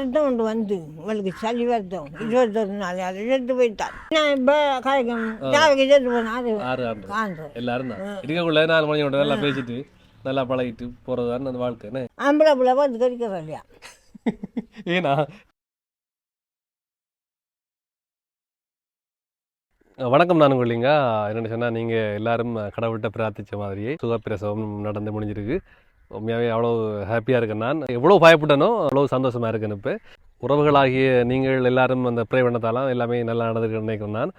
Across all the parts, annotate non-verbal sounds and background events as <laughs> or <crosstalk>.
வருத்தம் கொண்டு வந்து இவளுக்கு சளி வருத்தம் இருபத்தொரு நாள் அது எடுத்து போயிட்டான். நான் இப்போ கலைக்கும் ஜாவிக்கு எடுத்து போனா அது ஆறு ஆண்டு காண்றோம் எல்லாரும் தான். இருக்கக்குள்ள நாலு மணி கொண்டு நல்லா பேசிட்டு நல்லா பழகிட்டு போகிறது தான் அந்த வாழ்க்கை என்ன? ஆம்பளை பிள்ளை பார்த்து கறிக்கிறோம் இல்லையா <laughs> ஏன்னா வணக்கம் நான் கொள்ளிங்க என்னென்னு சொன்னால் நீங்கள் எல்லாரும் கடவுள்கிட்ட பிரார்த்திச்ச மாதிரியே சுகப்பிரசவம் நடந்து முடிஞ்சிருக்கு. உண்மையாகவே அவ்வளோ ஹாப்பியாக இருக்கேன் நான். எவ்வளோ பயப்பட்டனோ அவ்வளோ சந்தோஷமாக இருக்கேன் இப்போ. உறவுகளாகிய நீங்கள் எல்லாரும் அந்த ப்ரே பண்ணதாலாம் எல்லாமே நல்லா நடந்திருக்கு நினைக்கிறேன் நான்.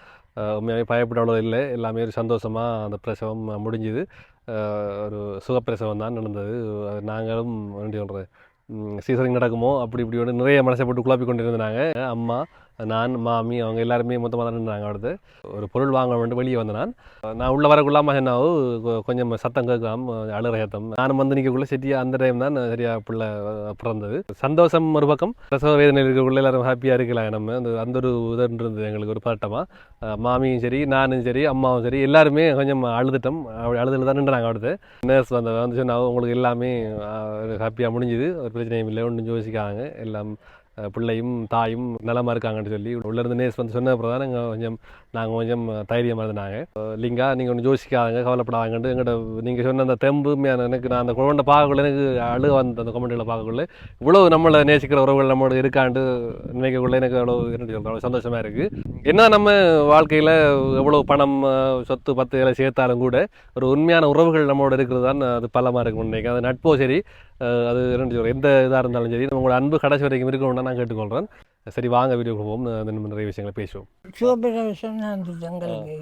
உண்மையாகவே பயப்பட அவ்வளோ இல்லை. எல்லாமே ஒரு சந்தோஷமாக அந்த பிரசவம் முடிஞ்சுது. ஒரு சுகப்பிரசவம் தான் நடந்தது. அது நாங்களும் வேண்டி சொல்கிறது சீசரிங் நடக்குமோ? அப்படி இப்படி ஒன்று நிறைய மனசை போட்டு குழப்பி கொண்டு இருந்தாங்க அம்மா நான் மாமி அவங்க எல்லாருமே மொத்தமாக தான் இருந்தாங்க அடுத்து. ஒரு பொருள் வாங்க வேண்டும் வெளியே வந்த நான். நான் உள்ளே வரக்குள்ளாம என்னாவோ கொஞ்சம் சத்தம் கேட்கலாம் அழுகிற சத்தம். நானும் வந்து நிற்கக்குள்ளே சரியா அந்த டைம் தான் சரியா பிள்ளை பிறந்தது. சந்தோஷம் ஒரு பக்கம். பிரசவ வேதனை இருக்கக்குள்ள எல்லாரும் ஹாப்பியாக இருக்கலாம் நம்ம. அந்த அந்த ஒரு இது இருந்தது எங்களுக்கு ஒரு பதட்டமாக மாமியும் சரி நானும் சரி அம்மாவும் சரி எல்லாருமே கொஞ்சம் அழுதுட்டோம். அப்படி அழுதுல தான் நின்றாங்க அடுத்து. நர்ஸ் வந்த வந்து சொன்னா உங்களுக்கு எல்லாமே ஹாப்பியாக முடிஞ்சுது. ஒரு பிரச்சனையும் இல்லை. ஒன்றும் யோசிக்காங்க எல்லாம் பிள்ளையும் தாயும் நலமாக இருக்காங்கன்னு சொல்லி உள்ளேருந்து நேஸ் வந்து சொன்ன அப்புறம் தான் நாங்கள் கொஞ்சம் நாங்கள் கொஞ்சம் தைரியமாக இருந்தாங்க. லிங்கா நீங்கள் ஒன்று யோசிக்காதங்க கவலைப்படாதங்கன்ட்டு எங்கிட்ட நீங்கள் சொன்ன அந்த தெம்பு எனக்கு நான் அந்த குழந்தை பார்க்கக்குள்ள எனக்கு அழுக வந்த அந்த கமெண்ட்களை பார்க்கக்குள்ள இவ்வளோ நம்மளை நேசிக்கிற உறவுகள் நம்மளோட இருக்காண்டு நினைக்கக்குள்ள எனக்கு அவ்வளோ என்ன சொல்றது, அவ்வளோ சந்தோஷமாக இருக்குது என்ன நம்ம வாழ்க்கையில் எவ்வளோ பணம் சொத்து பத்து எல்லாம் சேர்த்தாலும் கூட ஒரு உண்மையான உறவுகள் நம்மளோட இருக்கிறது தான் அது பலமாக இருக்கும்னு நினைக்கிறேன். அது நட்போ சரி அது ரெண்டு சொல்கிறேன் எந்த இதாக இருந்தாலும் சரி உங்களோட அன்பு கடைசி வரைக்கும் இருக்கணும்னு நான் கேட்டுக்கொள்கிறேன் சரி வாங்க வீடியோ போவோம். நிறைய விஷயங்களை பேசுவோம். சிவபிரவேசம் நடந்தது எங்களுக்கு.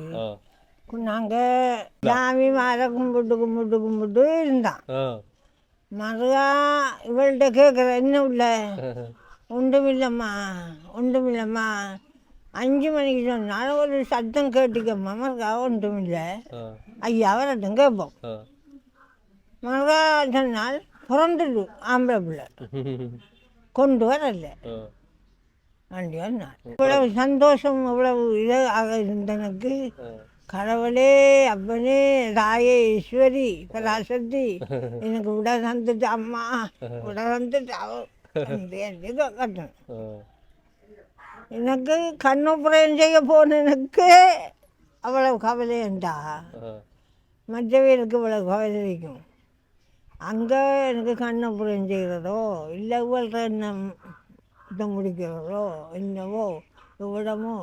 நாங்கள் சாமி மாலை கும்பிட்டு கும்பிட்டு கும்பிட்டு இருந்தான் மறுகா இவள்கிட்ட கேட்குற என்ன உள்ள? <laughs> ஒன்றுமில்லம்மா ஒன்றுமில்லம்மா. அஞ்சு மணிக்கு சொன்னாலும் ஒரு சத்தம் கேட்டுக்கம்மா. மறுகா ஒன்றுமில்லை. ஐயா வரட்டும் கேட்போம். மறுகா சொன்னால் பிறந்துடு ஆம்பளை பிள்ளை கொண்டு வரல. வண்டி வந்தான் இவ்வளவு சந்தோஷம் இவ்வளவு இதாக இருந்த எனக்கு கடவுளே அப்பனே தாயே ஈஸ்வரி பராசக்தி எனக்கு விட தந்துட்டு அம்மா விட தந்துட்டு என்று கட்டணும் எனக்கு கண்ணுப்புறம் செய்ய போன எனக்கு அவ்வளவு கவலைண்டா மற்றவர்களுக்கு இவ்வளவு கவலை இருக்கும். அங்கே எனக்கு கண்ணை செய்கிறதோ இல்லை இவள்கிட்ட என்ன இதை முடிக்கிறதோ என்னவோ இவ்விடமோ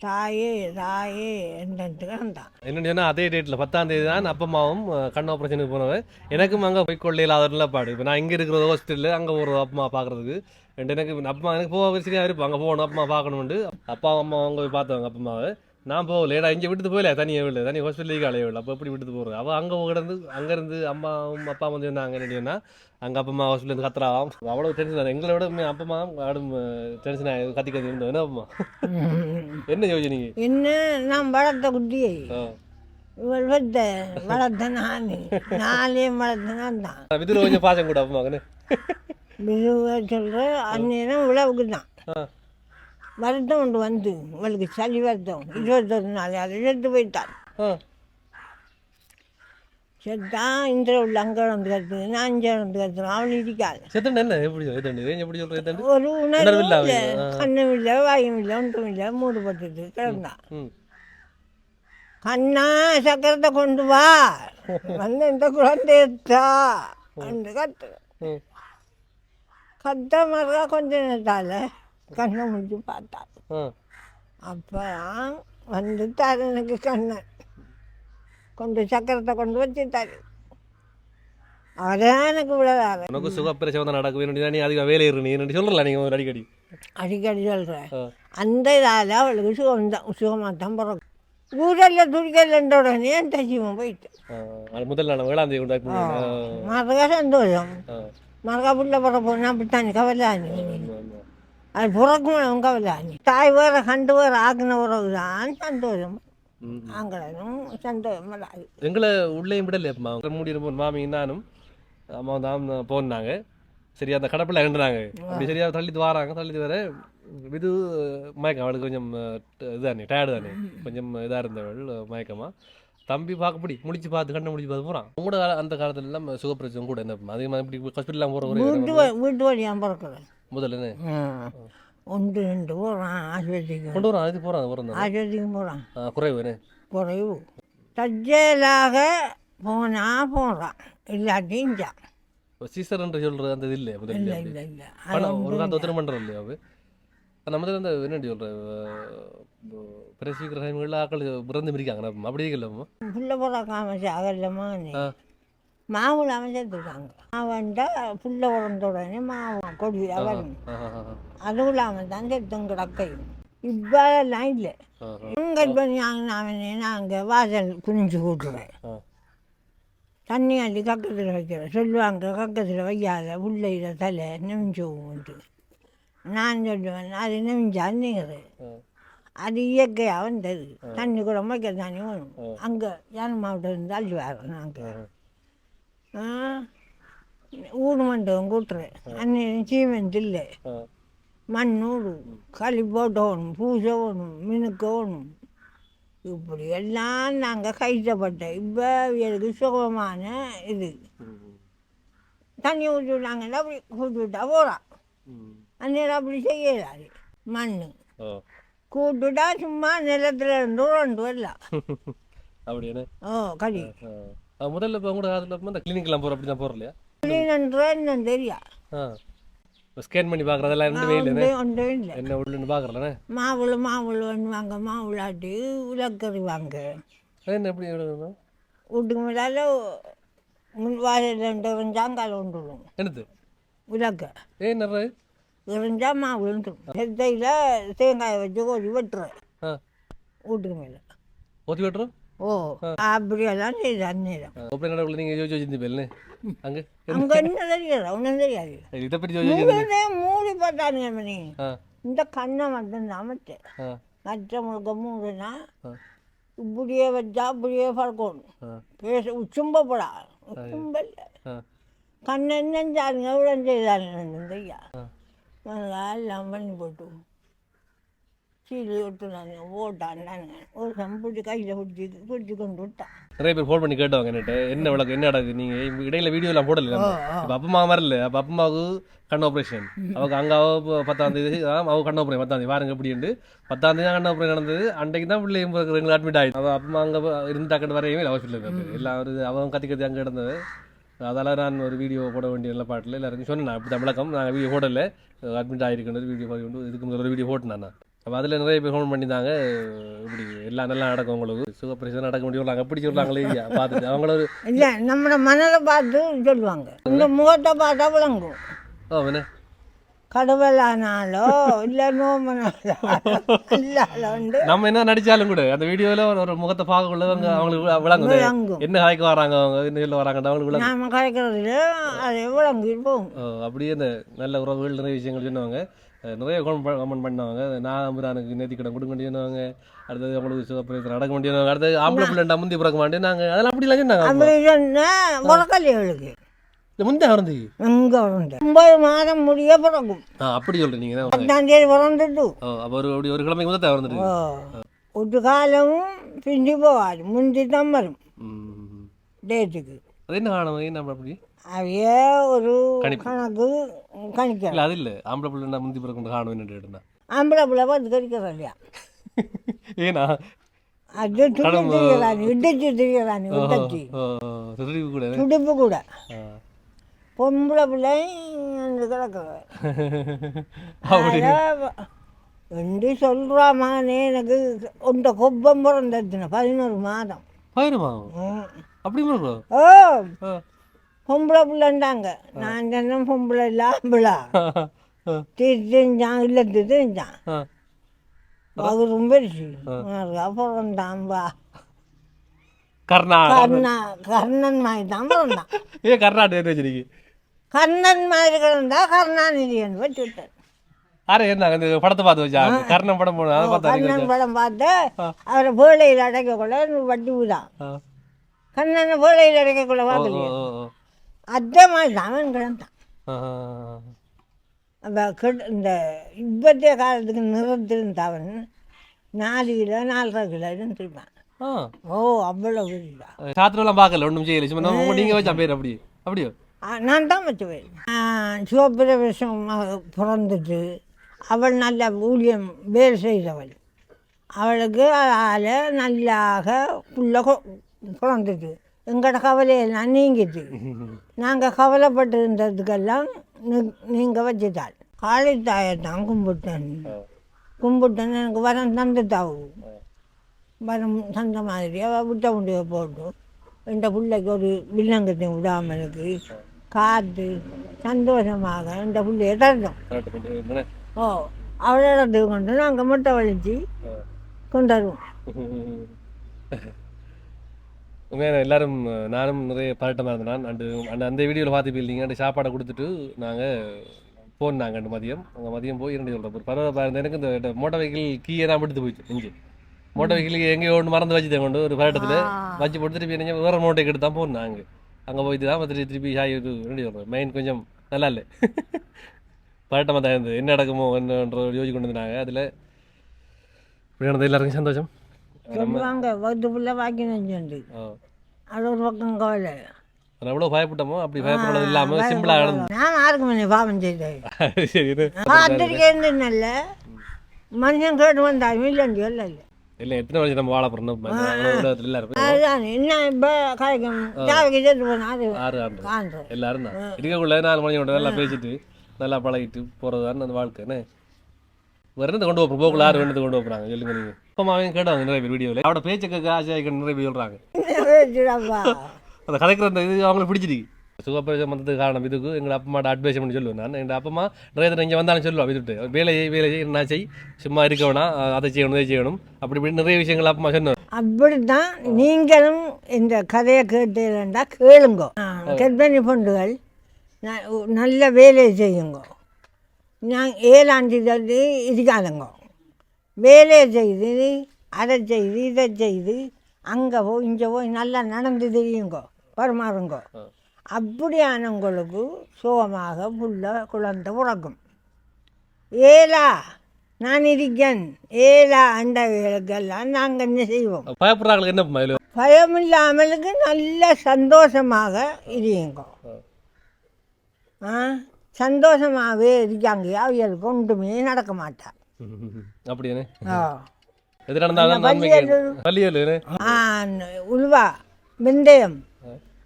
தாயே தாயே என்னன்ட்டு தான் என்னன்னு சொன்னால் அதே டேட்டில் பத்தாம் தேதி தான் அப்பம்மாவும் கண் ஆப்ரேஷனுக்கு போனவன் எனக்கும் அங்கே போய் கொள்ளையில் அதெல்லாம் பாடு இப்போ நான் இங்கே இருக்கிற ஹாஸ்பிட்டலில் அங்கே ஒரு அப்பம்மா பார்க்குறதுக்கு ரெண்டு எனக்கு அப்பமா எனக்கு போக வரிசையாக இருப்போம் அங்கே போகணும் அப்பா பார்க்கணும்ண்டு அப்பா அம்மா அவங்க போய் பார்த்தவங்க அப்பமாவை நான் போகல ஏடா இங்கே விட்டுட்டு போகல தனியாக விடல தனி ஹாஸ்பிட்டலுக்கு அலைய விடல அப்போ எப்படி விட்டுட்டு போகிறது அவள் அங்கே கிடந்து அங்கேருந்து அம்மாவும் அப்பா வந்து சொன்னாங்க என்னன்னா அங்கே அப்பா ஹாஸ்பிட்டல் கத்துறாவும் அவ்வளோ டென்ஷன் ஆகுது எங்களை விட அப்பமா ஆடும் டென்ஷன் ஆகி கத்தி கத்தி இருந்தோம் என்ன அப்பமா என்ன யோசிச்சீங்க என்ன நான் வளர்த்த குட்டியை. இவள் வந்த வளர்த்த நான். நானே வளர்த்த நான் தான். விதுல கொஞ்சம் பாசம் கூட பிதுவை சொல்கிற அந்நேரம் உழவுக்கு தான். வருத்தம் கொண்டு வந்து இவளுக்கு சளி வருத்தம் இருபத்தொரு நாள் அதை எடுத்து போயிட்டான். ஆ. செத்தான் இந்த உள்ள அங்கே வந்து கத்துது நான் இங்கே வந்து கத்துறேன் அவள் எத்தண்டு ஒரு உணர்வு இல்லை. கண்ணும் இல்லை வாயும் இல்லை ஒன்றும் இல்லை மூடுபட்டுட்டு கிடந்தான். கண்ணா சக்கரத்தை கொண்டு வா. வந்து இந்த குழந்தையத்தா என்று கத்து கத்த மறுக்கா கொஞ்ச நேரத்தால். கண்ணை முடிச்சு பார்த்தாள் அப்போ வந்து தாரு எனக்கு கண்ணை. கொண்டு சக்கரத்தை கொண்டு வச்சுட்டாரு அவர்தான் எனக்கு விழாதாரு உனக்கு சுகப்பிரசவம் தான் நடக்கும். வேணும் நீ அதிகம் வேலை இரு. நீ சொல்லலாம் நீங்கள் ஒரு அடிக்கடி. அடிக்கடி சொல்கிறேன் அந்த இதால் அவளுக்கு சுகம் தான். சுகமாக தான் பிறக்கும். ஊரில் துடிக்கலன்ற உடனே அந்த ஜீவன் போயிட்டு. முதல் நாள் கொண்டாடி மறக்க சந்தோஷம். மறக்கா புள்ள பிறப்போனா அப்படித்தானே கவலானி ஆமா, வேற கண்டு வேற ஆக்கின உறவு தான் சந்தோஷம். ம். ஆங்கடனும் சந்தோஷம் வராது எங்களை உள்ளேயும் விடல மூடி இருப்போம். மாமி நானும். அம்மா தான் போனாங்க. சரி அந்த கடப்பில் இறந்துனாங்க அப்படி சரியா தள்ளிட்டு வராங்க. தள்ளிட்டு வர இது மயக்கம். அவளுக்கு கொஞ்சம் இதானே டயர்டு தானே. கொஞ்சம் இதாக இருந்தவள் மயக்கமா. தம்பி பார்க்கப்படி முடிச்சு பார்த்து கண்ணை முடிச்சு பார்த்து போகிறான் கால- அந்த காலத்துல எல்லாம் சுகப்பிரச்சனை கூட என்ன அதிகமாக இப்படி ஹாஸ்பிட்டல்லாம் போகிற ஒரு வீட்டு வீட்டு வழியாக பிறக்கிறேன் முதல்ல. ஒன்று ரெண்டு போகிறான் ஆஸ்பத்திரிக்கு. கொண்டு வரோம் அது போகிறான் போகிறோம் ஆஸ்பத்திரிக்கு போகிறான் குறைவு குறைவு. தற்செயலாக போனால் போகிறான் இல்லாட்டி இஞ்சா சீசர் என்று சொல்கிறது அந்த இது இல்லையா? முதல்ல இல்லை? இல்லை இல்லை. ஒரு காலத்து ஒத்தனை பண்ணுறோம் இல்லையா அது? நம்ம முதல்ல அந்த என்ன சொல்கிறேன் பிரசிக்கிற டைம்களில் ஆக்கள் பிறந்து மிரிக்காங்க அப்படி இல்லை புள்ள பிறக்காம சாகலமா ஆ. மாவுல அமைச்சிருக்காங்க மாவன்டா புள்ள பிறந்த உடனே மாவு கொடி வரும். அதுவும் இல்லாமல் தான் செத்தும் கிடக்கையும் இப்போலாம் இல்லை. எங்கள் பண்ணி நாங்கள் நாங்கள் வாசல் குனிஞ்சு கூட்டுறேன் தண்ணி அள்ளி கக்கத்தில் வைக்கிறேன். சொல்லுவாங்க கக்கத்தில் வைக்காத உள்ளையில தலை நெமிஞ்சோம்ட்டு நான் சொல்லுவேன் அது நெமிஞ்சா நீங்குது அது இயற்கையாக வந்தது. தண்ணி கூட வைக்க தண்ணி வேணும் அங்கே யானை மாவட்டம் இருந்து அள்ளி வரோம் நாங்கள் கூட்டுறேன் அன்னைக்கு சீமெண்ட் இல்லை மண்ணூடு களி போட்டோணும் பூசை வேணும் மினுக்க வேணும் இப்படி எல்லாம் நாங்கள் கைத்தப்பட்டோம் இப்போ எனக்கு சுகமான இது தண்ணி ஊற்றி விட்டாங்கன்னா அப்படி கூட்டி விட்டா போகிறான் அந்நேரம் அப்படி செய்யலாது மண் கூட்டுட்டா சும்மா நிலத்துல இருந்து ரெண்டு வரலாம் ஓ ஆ, முதல்ல இப்போ உங்களோட அதில் இந்த கிளினிக்லாம் போகிற அப்படி தான் போகிறோம் இல்லையா? என்னன்னு தெரியா ஆ. ஸ்கேன் பண்ணி பார்க்குறதெல்லாம் ஒன்றும் இல்லை. என்ன உள்ளுன்னு பார்க்குறலண்ணே மாவுளை மாவுளை பண்ணுவாங்க மாவுளாட்டி உலக்கறிவாங்க அது என்ன எப்படி வீட்டுக்கு மேலால முன் வாசல் ரெண்டு இருந்தாங்கால ஒன்றுடும் என்னது? உலக்க. ஏன் நிறைய இருந்தா மாவு செத்தையில் தேங்காயை வச்சு கோழி வெட்டுறேன். வீட்டுக்கு மேலே. ஊற்றி விட்டுரும் ஓ அப்படி நடக்கல நீங்கள் யோசிச்சு வச்சிருந்தீங்க அங்கே? அங்கே என்ன தெரியாது? ஒன்றும் தெரியாது. இதை பற்றி யோசிச்சு மூணு மூடி பார்த்தானுங்க மணி. இந்த கண்ணை அமைச்சேன் ஆ. மற்ற முழுக்க மூடுனா இப்படியே வச்சா அப்படியே பறக்கணும் ஆ. பேச உச்சும்பப்படா உச்சும்பல்ல ஆ. கண்ணை என்னஞ்சாருங்க எவ்வளோ செய்தாருங்க ஐயா ஆ. எல்லாம் பண்ணி போட்டு நிறைய பேர் ஃபோன் பண்ணி கேட்டவங்க என்னட்டு என்ன விளக்கு என்ன நடக்குது? நீங்கள் இடையில வீடியோலாம் போடல இப்போ அப்பா அம்மா வரல அப்போ அம்மாவுக்கு கண் ஆப்ரேஷன் அவங்க அங்கே அவ பத்தாம் தேதி அவ கண் ஆப்ரேஷன் பத்தாம் தேதி. பாருங்க எப்படின்ட்டு பத்தாம் தேதி கண் ஆப்ரேஷன் நடந்தது. அன்றைக்கு தான் பிள்ளை எங்களுக்கு அட்மிட் ஆகிடுது அவள் அப்பா அங்கே இருந்தாக்கட்டு வரையுமே ஹாஸ்பிட்டலில் எல்லாம் அவன் கத்தி கத்தி அங்கே இருந்தது அதால் நான் ஒரு வீடியோ போட வேண்டிய நல்ல பாட்டில் எல்லாருக்கும் சொன்னேன். தான் விளக்கம். நான் வீடியோ போடல. அட்மிட் ஆகிருக்கின்றது வீடியோ கொண்டு இதுக்கு முதல்ல ஒரு வீடியோ போட்டேன் நான். அப்போ அதில் நிறைய பேர் ஃபோன் பண்ணியிருந்தாங்க. இப்படி எல்லாம் நல்லா நடக்கும் உங்களுக்கு. சுகப்பிரசவம் நடக்க முடியும் சொல்றாங்க அப்படி சொல்கிறாங்களே பார்த்துட்டு அவங்கள ஒரு இல்லை நம்மளோட மனதை பார்த்து சொல்லுவாங்க. இந்த முகத்தை பார்த்தா விளங்கும். ஓ என்ன? கடவுளானாலோ இல்லை நோமனாலோ நம்ம என்ன நடிச்சாலும் கூட அந்த வீடியோவில் ஒரு முகத்தை பார்க்கக்குள்ள அவங்க அவங்களுக்கு விளங்கும். என்ன காய்க்க வராங்க அவங்க? என்ன சொல்ல வராங்க அவங்களுக்கு விளங்கும். நாம கரைக்கிறதுல அது விளங்கி போகும். அப்படியே இந்த நல்ல உறவுகள் நிறைய விஷயங்கள் சொன்னவங்க. நிறைய கமெண்ட் பண்ணவங்க நான் அம்புரானுக்கு நேத்தி கடன் கொடுக்க வேண்டியவங்க அடுத்தது அவங்களுக்கு சுகப்பிரசவம் நடக்க வேண்டியவங்க அடுத்தது ஆம்பளை பிள்ளைண்டா முந்தி பிறக்க மாட்டேன் நாங்கள் அதெல்லாம் அப்படிலாம் சொன்னாங்க முறக்கல்லிகளுக்கு முந்தி பிறந்து எங்கே உண்டு. ஒன்பது மாதம் முடிய பிறக்கும். அப்படி சொல்கிறேன் நீங்கள் பத்தாம் தேதி பிறந்துட்டு. ஓ அப்போ ஒரு அப்படி ஒரு கிழமைக்கு முதல் பிறந்துட்டு ஒரு காலமும் பிந்தி போகாது. முந்தி தான் வரும். டேட்டுக்கு. அது என்ன காணும் என்ன அப்படி? அவைய ஒரு கணிப்பு. கணக்கு கணிக்கலாம் இல்லை அது இல்லை. ஆம்பளை பிள்ளைண்டா முந்தி பிறக்க காணும் என்ன கேட்டுனா ஆம்பளை பிள்ளை பார்த்து கறிக்கிறோம் இல்லையா ஏன்னா? அது துணி திரியலானி இடிச்சு திரியலானி விட்டச்சி திருடி கூட துடுப்பு கூட. ஆ. பொம்பளை பிள்ளை <laughs> அப்படி. என்று சொல்கிறா மகனே எனக்கு உண்ட கொப்பம் பிறந்ததுன்னு. பதினோரு மாதம். பாருமா ம். அப்படி ஓ. பொம்பளை பிள்ளைண்டாங்க நான் சொன்னேன் பொம்பளை இல்லை ஆம்பளா. <laughs> தெரிஞ்சான் இல்லத்து தெரிஞ்சான். அவரும் பெருசு அப்புறம் தான்பா கர்ணா. கர்ணா கர்ணன் மாதிரி தான் பிறந்தான். <laughs> ஏ கர்நாடக பேர் வச்சிருக்கு கர்ணன் மாதிரி கிடந்தா கருணாநிதியன் வச்சு விட்டேன். ஆரே இருந்தாங்க இந்த படத்தை பார்த்து வச்சா? கர்ணன் படம் போன அதை பார்த்தா கண்ணன் படம் பார்த்து அவரை வேலையில் அடைக்கக்குள்ள வட்டி தான் கண்ணனை வேலையில் அடைக்கக்குள்ள பார்க்கலையே. அதே மாதிரி தான் அவன் கிடந்தான் அப்போ கெட் இந்த இப்பத்திய காலத்துக்கு நிறத்திருந்த அவன் நாலு கிலோ நாலரை கிலோ இருந்துருப்பான் ஓ அவ்வளோ சாத்திரம்லாம் பார்க்கல ஒன்றும் செய்யல. சும்மா நம்ம நீங்க வச்சா பேர் அப்படி அப்படியோ? நான் தான் வச்சு போய் சிவபிரவேசம் பிறந்துட்டு அவள் நல்ல ஊழியம் வேலை செய்தவள். அவளுக்கு அதால் நல்லாக புள்ள கொ- பிறந்துட்டு. எங்களோட கவலையெல்லாம் நீங்கிட்டு. <laughs> நாங்கள் கவலைப்பட்டு இருந்ததுக்கெல்லாம் நீங்கள் வச்சுட்டாள் காளித்தாயை தான் கும்பிட்டேன். கும்பிட்டேன்னு எனக்கு வரம் தந்துட்டாவு. வரம் தந்த மாதிரி அவள் விட்ட முடிய போட்டு இந்த பிள்ளைக்கு ஒரு வில்லங்கத்தையும் விடாமல் இருக்கு காத்து சந்தோஷமாக இந்த பிள்ளைய தரணும் ஓ அவளிடத்து கொண்டு நாங்கள் முட்டை வலிச்சு கொண்டு வருவோம் <laughs> உண்மையான எல்லாரும் நானும் நிறைய பதட்டமாக இருந்தேன். அண்டு அந்த அந்த வீடியோவில் பார்த்து போயிருந்தீங்க அந்த சாப்பாடை கொடுத்துட்டு நாங்கள் போனாங்க அண்டு மதியம் அங்கே மதியம் போய் இரண்டு சொல்கிறோம் ஒரு பரவாயில்ல பாருங்க எனக்கு இந்த மோட்டார் வெஹிக்கிள் கீயை தான் எடுத்து போயிடுச்சு இங்கே மோட்டார் வெஹிக்கிள் எங்கேயோ ஒன்று மறந்து வச்சுட்டேன் கொண்டு ஒரு பதட்டத்தில். வச்சு போட்டு திருப்பி என்ன வேற மோட்டை எடுத்து தான் போனாங்க அங்கே போயிட்டு தான் திருப்பி திருப்பி ஹாய் இது ரெண்டு சொல்கிறேன் மைண்ட் கொஞ்சம் நல்லா இல்லை. <laughs> பதட்டமாக தான் இருந்தது. என்ன நடக்குமோ என்னன்ற யோசிச்சு கொண்டு வந்தாங்க. அதில் இப்படி நடந்தது எல்லாருக்கும் சந்தோஷம். சொல்லுவாங்க வகுத்து புள்ள வாக்கினு சொல்லி. அது ஒரு பக்கம் கவலை எவ்வளோ பயப்பட்டோமோ அப்படி பயப்படுறது இல்லாமல் சிம்பிளாக நடந்து. நான் யாருக்கு பாவம் செய்தேன். <laughs> பார்த்துருக்கேன் நல்ல மனுஷன் கேட்டு வந்தாலும் இல்லைன்னு சொல்லல. இல்லை எத்தனை வருஷம் நம்ம வாழ எல்லாரும் அதுதான் என்ன இப்போ கிடைக்கும் தேவைக்கு சேர்த்து போனா அது ஆறு ஆண்டு காண்றோம். எல்லாரும் தான். இருக்கக்குள்ள நாலு மணி நல்லா பேசிட்டு நல்லா பழகிட்டு போகிறது அந்த வாழ்க்கை என்ன? வேறு என்னத்தை கொண்டு போகிறோம் போக்குள்ள ஆறு என்னத்தை கொண்டு போகிறாங்க சொல்லுங்க நீங்கள் அப்பமாவையும் கேட்டாங்க நிறைய பேர் வீடியோவில் அவட பேச்சை கேட்க ஆசையாக நிறைய பேர் சொல்கிறாங்க அந்த கதைக்கிற அந்த இது அவங்களுக்கு பிடிச்சிருக்கு. சுகப்பிரசம் வந்ததுக்கு காரணம் இதுக்கு. எங்கள் அப்பா அம்மாட்ட அட்வைஸ் பண்ணி சொல்லுவேன் நான். எங்கள் அப்பா அம்மா நிறைய இங்கே வந்தாலும் சொல்லுவா இதுட்டு வேலை வேலை செய் என்ன செய். சும்மா இருக்க வேணாம். அதை செய்யணும் இதை செய்யணும். அப்படி இப்படி நிறைய விஷயங்கள் அப்பா அம்மா சொன்னார். அப்படித்தான் நீங்களும் இந்த கதையை கேட்டீங்கன்னா கேளுங்க. கர்ப்பிணி பொண்டுகள் நல்ல வேலையை செய்யுங்க. நான் தள்ளி இருக்காதுங்க. வேலையை செய்து அதை செய்து இதை செய்து அங்கே போய் இங்கே போய் நல்லா நடந்து தெரியுங்க பரிமாறுங்க அப்படியானவங்களுக்கு சுகமாக புள்ள குழந்தை பிறக்கும் ஏலா நான் இருக்கேன். ஏலா அண்டகளுக்கெல்லாம் நாங்கள் என்ன செய்வோம்? பயப்படுறாங்களுக்கு என்ன பயம் இல்லாமலுக்கு நல்ல சந்தோஷமாக இருங்க ஆ? சந்தோஷமாகவே இருக்காங்க. அவங்களுக்கு ஒன்றுமே நடக்க மாட்டா. <laughs> அப்படியானே ஆ. எது நடந்தாலும் உள்வா வெந்தயம்.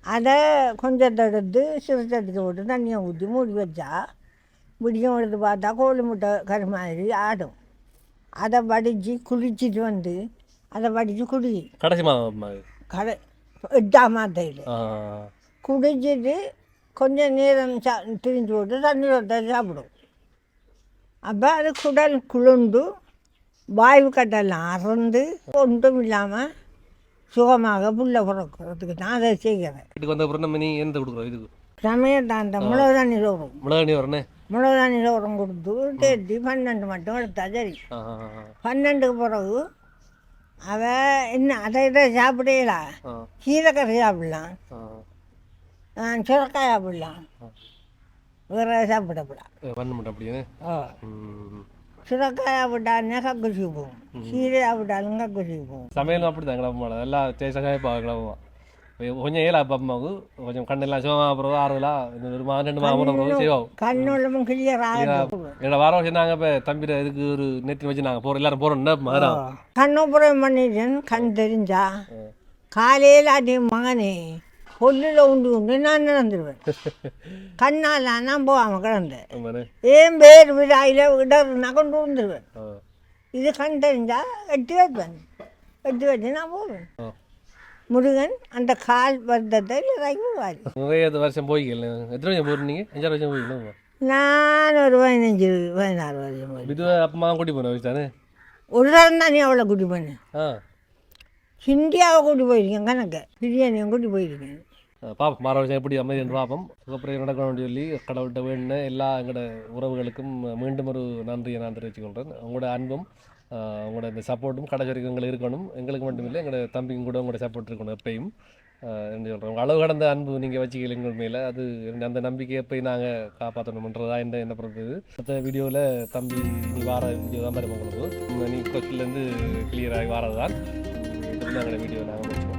அதை கொஞ்சத்தை எடுத்து சிறுத்தட்டுக்கு போட்டு தண்ணியை ஊற்றி மூடி வச்சா விடியும் எடுத்து பார்த்தா கோழி முட்டை கறி மாதிரி ஆடும். அதை வடித்து குளிச்சிட்டு வந்து அதை வடித்து குடி. கடைசி கடை எட்டாம் மாத்தையில் குடிச்சிட்டு கொஞ்சம் நேரம் சா திரிஞ்சு போட்டு தண்ணி ரொட்டை சாப்பிடும். அப்போ அது குடல் குளுண்டு வாயு கட்டெல்லாம் அறந்து ஒன்றும் இல்லாமல் சுகமாக புள்ள பிறக்கிறதுக்கு தான் அதை செய்கிறேன். வீட்டுக்கு வந்த அப்புறம் நம்ம நீ எந்த கொடுக்குறோம் இதுக்கு அந்த மிளகு தண்ணி சோறும். மிளகாணி வரனே மிளகு தண்ணி சோறும் கொடுத்து தேட்டி பன்னெண்டு மட்டும் எடுத்தா சரி. பன்னெண்டுக்கு பிறகு அவ என்ன அதை இதை சாப்பிடலாம் கீரைக்கறி சாப்பிடலாம். சுரக்காய் சாப்பிடலாம் வேறு சாப்பிடப்படாது மாட்டேன் அப்படியே சுரக்காய் சாப்பிட்டாருன்னா கக்குசி போகும். கீரை சாப்பிட்டாலும் கக்குசி போகும். சமையலும் அப்படி தான் கிளம்ப எல்லாம் டேஸ்டாக கொஞ்சம் ஏலா அம்மாவுக்கு கொஞ்சம் கண்ணெல்லாம் சிவமா பிறகு ஆறுதலா ஒரு மாதம் ரெண்டு மாதம் பிறகு செய்வோம் கண்ணுள்ளமும் கிளியராக என்னோட வாரம் வச்சு நாங்கள் இப்போ? தம்பிட இதுக்கு ஒரு நெத்தி வச்சு நாங்கள் போகிறோம் எல்லாரும் போகிறோம் என்ன மாதிரி கண்ணுப்புறம் பண்ணிட்டேன் கண் தெரிஞ்சா. காலையில் அடி மகனே கொல்லில் உண்டு உண்டு நான் நடந்துருவேன்? <laughs> கண்ணால் நான் போகாமல் கிடந்தேன் ஏன் பேர் விழாயில் இடர்னா கொண்டு வந்துடுவேன் இது கண் தெரிஞ்சா எட்டி வைப்பேன். எட்டி வச்சு நான் போவேன். முருகன் அந்த கால் வருத்தத்தை இறங்குவார் நிறைய இது வருஷம் போய்க்கல. எத்தனை வருஷம் நீங்கள் அஞ்சாறு வருஷம் போய்க்கலாம் நான் ஒரு பதினஞ்சு பதினாறு வருஷம் போய் இது அப்பா தான் கூட்டி போன வயசு தானே ஒரு தரம் தானே அவ்வளோ கூட்டி போனேன் ஆ. ஹிந்தியாவை கூட்டி போயிருக்கேன் கணக்கு. பிரியாணியும் கூட்டி போயிருக்கேன். பாப்போம் மாற எப்படி எப்படி அமைதின்னு பார்ப்போம் சுகப்பிரியம் நடக்கணும்னு சொல்லி கடவுள்கிட்ட வேணுன எல்லா எங்களோட உறவுகளுக்கும் மீண்டும் ஒரு நன்றியை நான் தெரிவித்துக்கொள்கிறேன் உங்களோட அன்பும் உங்களோட இந்த சப்போர்ட்டும் கடைசி வரைக்கும் எங்களுக்கு இருக்கணும். எங்களுக்கு மட்டும் இல்லை எங்களோட தம்பிக்கும் கூட உங்களோட சப்போர்ட் இருக்கணும் எப்பயும். என்று சொல்கிறோம் உங்கள் அளவு கடந்த அன்பு நீங்கள் வச்சுக்கல எங்கள் உண்மையில் அது அந்த நம்பிக்கையை போய் நாங்கள் காப்பாற்றணுன்றதா என்ன என்ன பொறுத்தது அடுத்த வீடியோவில் தம்பி நீ வார வீடியோ தான் பாருங்க உங்களுக்கு. நீ கொஸ்டின்லேருந்து கிளியராகி வாரது தான் எங்களோட வீடியோ நாங்கள் வச்சுக்கோம்